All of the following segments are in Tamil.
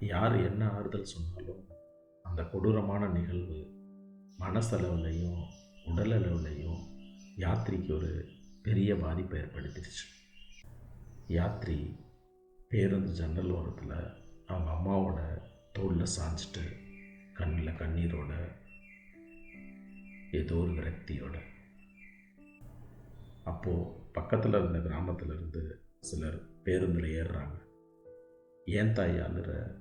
யார் என்ன ஆறுதல் சொன்னாலும் அந்த கொடூரமான நிகழ்வு மனசளவுலையும் உடலளவுலையும் யாத்திரிக்கு யாத்ரிக்கு ஒரு பெரிய பாதிப்பை ஏற்படுத்திடுச்சு. யாத்ரி பேருந்து ஜன்னல் ஓரத்தில் அவங்க அம்மாவோட தோளில் சாஞ்சிட்டு கண்ணில் கண்ணீரோட ஏதோ ஒரு விரக்தியோட. அப்போது பக்கத்தில் இருந்த கிராமத்தில் இருந்து சிலர் பேருந்தில் ஏறுறாங்க. ஏன் தாய் அழுற?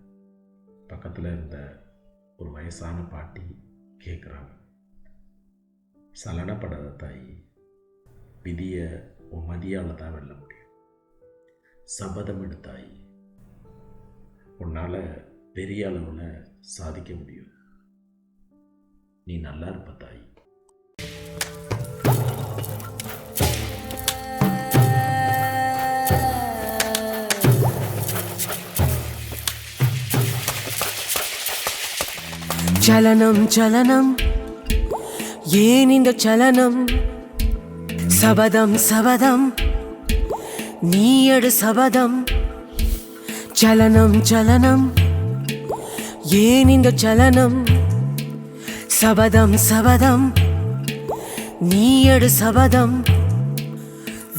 பக்கத்தில் இருந்த ஒரு வயசான பாட்டி கேட்குறாங்க சலனப்படாத தாய் விதியை உன் மதியால் தான் வெல்ல முடியும். சபதம் எடுத்தாய். உன்னால் பெரிய அளவில் சாதிக்க முடியும். நீ நல்லா இருப்ப தாய். சலனம் சலனம். ஏன் இந்த சலனம்? சபதம் சபதம். நீயடு சபதம். சலனம் சலனம். ஏன் இந்த சலனம்? சபதம் சபதம். நீயடு சபதம்.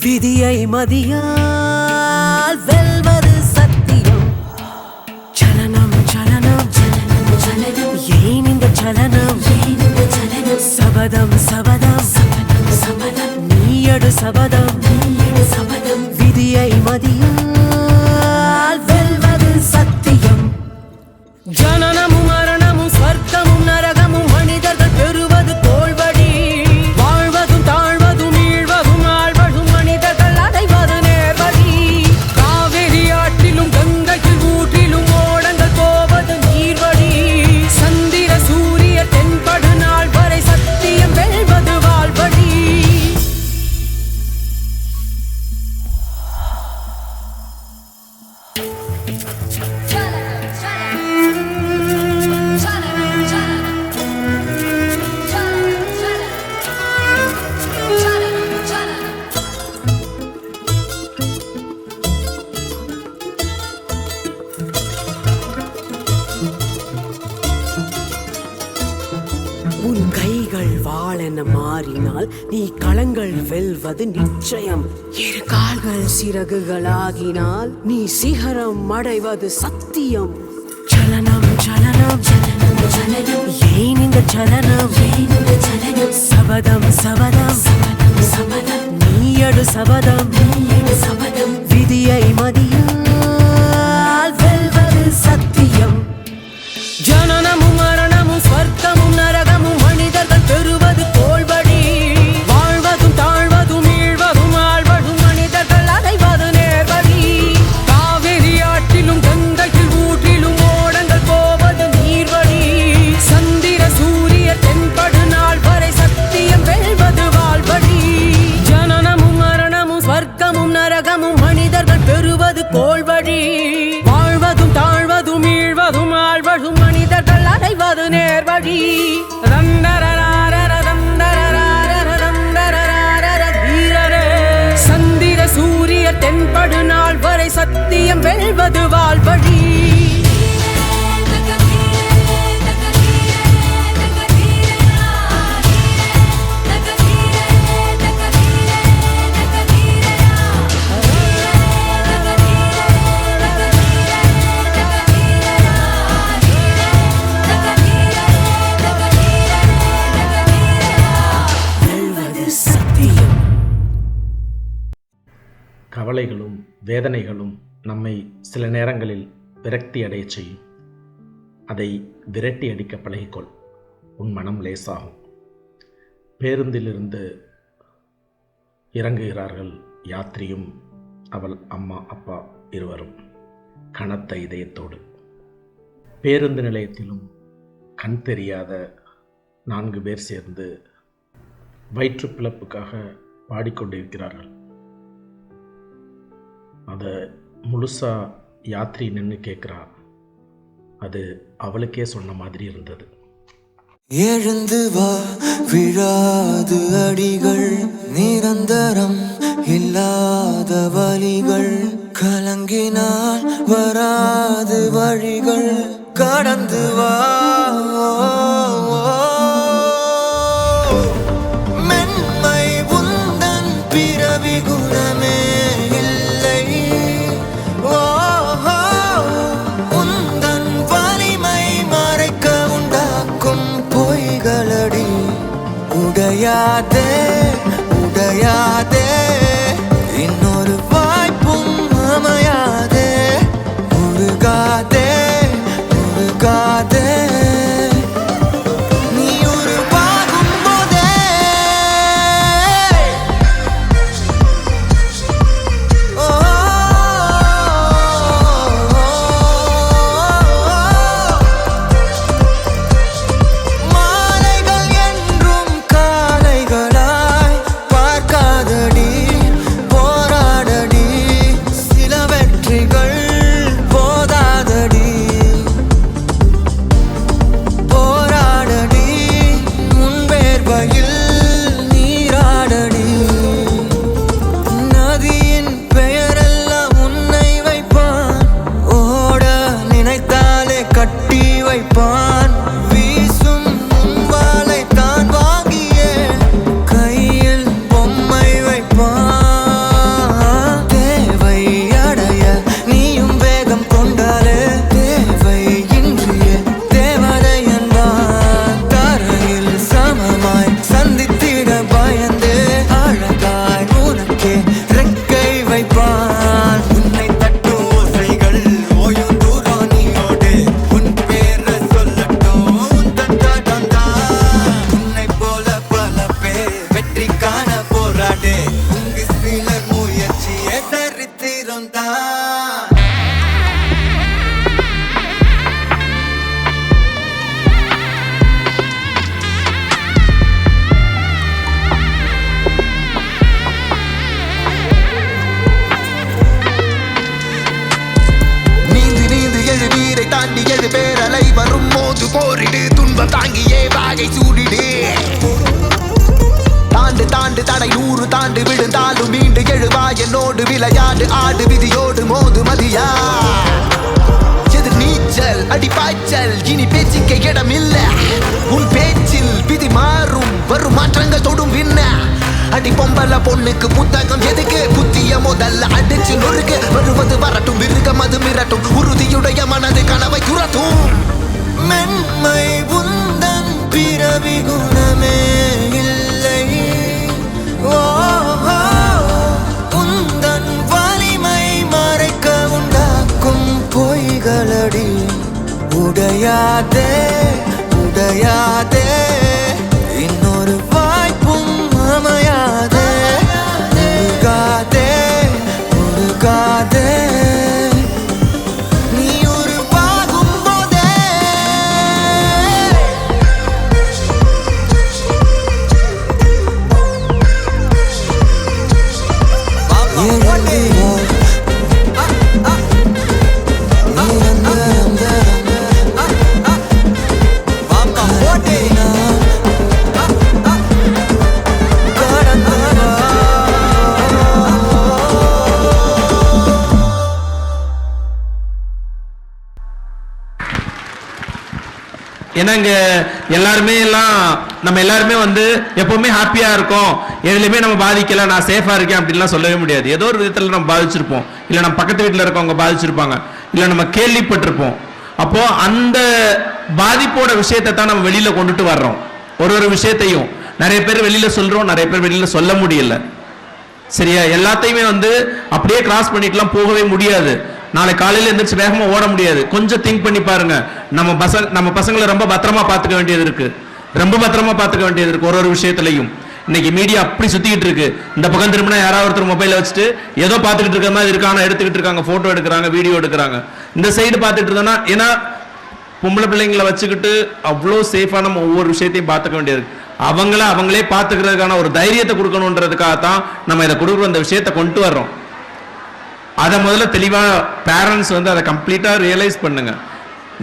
விதியை மதியால் வெல் சலனம் ஏன் இந்த சலனம் ஏன் இந்த சலனம் சபதம் சபதம் சபதம் சபதம் நீயடு சபதம் களங்கள் வெல்வது நிச்சயம். இரு கால்கள் சிறகுகளாகினால் நீ சிகரம் அடைவது சத்தியம். சலனம் சலனம் சலனம் சலனம். ஏன் இந்த சலனம்? ஏன் இந்த சலனம்? சபதம் சபதம் சபதம் சபதம். நீயடு சபதம் நீயடு சபதம். விதியை மதியால் நாள் வரை சத்தியம் வெல்வது வாழ்வழி. வேதனைகளும் நம்மை சில நேரங்களில் விரக்தி அடைய செய்யும். அதை விரட்டி அடிக்க பழகிக்கொள். உன் மனம் லேசாகும். பேருந்திலிருந்து இறங்குகிறார்கள் யாத்ரியும் அவள் அம்மா அப்பா இருவரும். கனத்த இதயத்தோடு. பேருந்து நிலையத்திலும் கண் தெரியாத நான்கு பேர் சேர்ந்து வயிற்றுப் பிளப்புக்காக பாடிக்கொண்டிருக்கிறார்கள். அதை முழுசா யாத்ரி நின்று கேட்குறா அது அவளுக்கே சொன்ன மாதிரி இருந்தது. எழுந்து வா விழாது அடிகள். நிரந்தரம் இல்லாத வலிகள் கலங்கினால் வராது வழிகள். கடந்து வா. day தாண்டி எழு பேரலை வரும் போது போரிடு துன்பம் தாங்கியே வாகை சூடிடு. தாண்டு தாண்டு தடை நூறு தாண்டு விழுந்தாலும் மீண்டு எழுவா என்னோடு விளையாடு ஆடு விதியோடு மோது மதியா. எதிர் நீச்சல் அடிப்பாய்ச்சல் இனி பேச்சுக்க இடம் உடையாதே உடையாதே இங்கே எல்லாருமே எல்லாம் நம்ம எல்லாருமே வந்து எப்பவுமே ஹாப்பியா இருக்கோம். எதுலையுமே நம்ம பாதிக்கல நான் சேஃபா இருக்கேன் அப்படின்லாம் சொல்லவே முடியாது. ஏதோ ஒரு விதத்துல நம்ம பாதிச்சிருப்போம். இல்ல நம்ம பக்கத்து வீட்டுல இருக்கவங்க பாதிச்சிருப்பாங்க. இல்ல நம்ம கேள்விப்பட்டிருப்போம். அப்போ அந்த பாதிப்போட விஷயத்தை தான் நம்ம வெளியில கொண்டுட்டு வர்றோம். ஒரு ஒரு விஷயத்தையும். நிறைய பேர் வெளியில சொல்றோம் நிறைய பேர் வெளியில சொல்ல முடியல. சரியா? எல்லாத்தையுமே வந்து அப்படியே கிராஸ் பண்ணிட்டுலாம் போகவே முடியாது. நாளை காலையில் எந்திரிச்சு வேகமாக ஓட முடியாது. கொஞ்சம் திங்க் பண்ணி பாருங்க. நம்ம பசங்க நம்ம பசங்களை ரொம்ப பத்திரமா பார்த்துக்க வேண்டியது இருக்கு. ரொம்ப பத்திரமா பார்த்துக்க வேண்டியது இருக்கு ஒரு ஒரு விஷயத்துலையும். இன்னைக்கு மீடியா அப்படி சுத்திக்கிட்டு இருக்கு. இந்த பக்கம் திரும்பினா யாராவது ஒருத்தர் மொபைல வச்சுட்டு ஏதோ பார்த்துக்கிட்டு இருக்கிற மாதிரி இருக்காங்க எடுத்துக்கிட்டு இருக்காங்க போட்டோ எடுக்கிறாங்க வீடியோ எடுக்கிறாங்க. இந்த சைடு பார்த்துட்டு இருந்தோம்னா ஏன்னா பொம்பளை பிள்ளைங்களை வச்சுக்கிட்டு அவ்வளோ சேஃபாக நம்ம ஒவ்வொரு விஷயத்தையும் பார்த்துக்க வேண்டியது அவங்கள அவங்களே பார்த்துக்கிறதுக்கான ஒரு தைரியத்தை கொடுக்கணுன்றதுக்காக தான் நம்ம இதை கொடுக்குற அந்த விஷயத்தை கொண்டு வர்றோம். அதை முதல்ல தெளிவாக பேரண்ட்ஸ் வந்து அதை கம்ப்ளீட்டாக ரியலைஸ் பண்ணுங்க.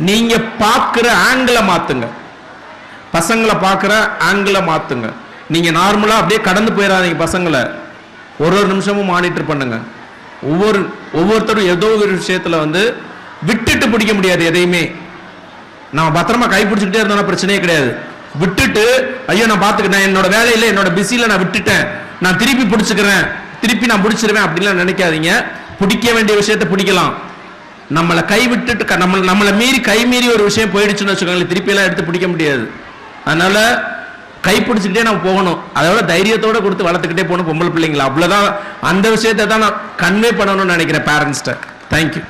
நீங்கள் பார்க்குற ஆங்கிளை மாற்றுங்க பசங்களை பார்க்குற ஆங்கிளை மாற்றுங்க நீங்கள் நார்மலாக அப்படியே கடந்து போயிடாதீங்க பசங்களை. ஒரு ஒரு நிமிஷமும் மானிட்டர் பண்ணுங்க. ஒவ்வொரு ஒவ்வொருத்தரும் ஏதோ ஒரு விஷயத்தில் வந்து விட்டுட்டு பிடிக்க முடியாது எதையுமே. நம்ம பத்திரமா கை பிடிச்சிக்கிட்டே இருந்தோம்னா பிரச்சனையே கிடையாது. விட்டுட்டு ஐயோ நான் பார்த்துக்கிட்டேன் என்னோட வேலையில என்னோட பிஸியில் நான் விட்டுட்டேன். நான் திருப்பி பிடிச்சிக்கிறேன். திருப்பி நான் பிடிச்சிருவேன் அப்படின்லாம் நினைக்காதீங்க. பிடிக்க வேண்டிய விஷயத்தை பிடிக்கலாம். நம்மளை கைவிட்டுட்டு க- நம்ம நம்மளை மீறி கை மீறி ஒரு விஷயம் போயிடுச்சுன்னு வச்சுக்கோங்களேன் திருப்பியெல்லாம் எடுத்து பிடிக்க முடியாது. அதனால கை பிடிச்சிக்கிட்டே நம்ம போகணும். அதோட தைரியத்தோட கொடுத்து வளர்த்துக்கிட்டே போகணும் பொம்பளை பிள்ளைங்களா. அவ்வளோதான் அந்த விஷயத்தை தான் நான் கன்வே பண்ணணும்னு நினைக்கிறேன் பேரண்ட்ஸ்ட்ட தேங்க்யூ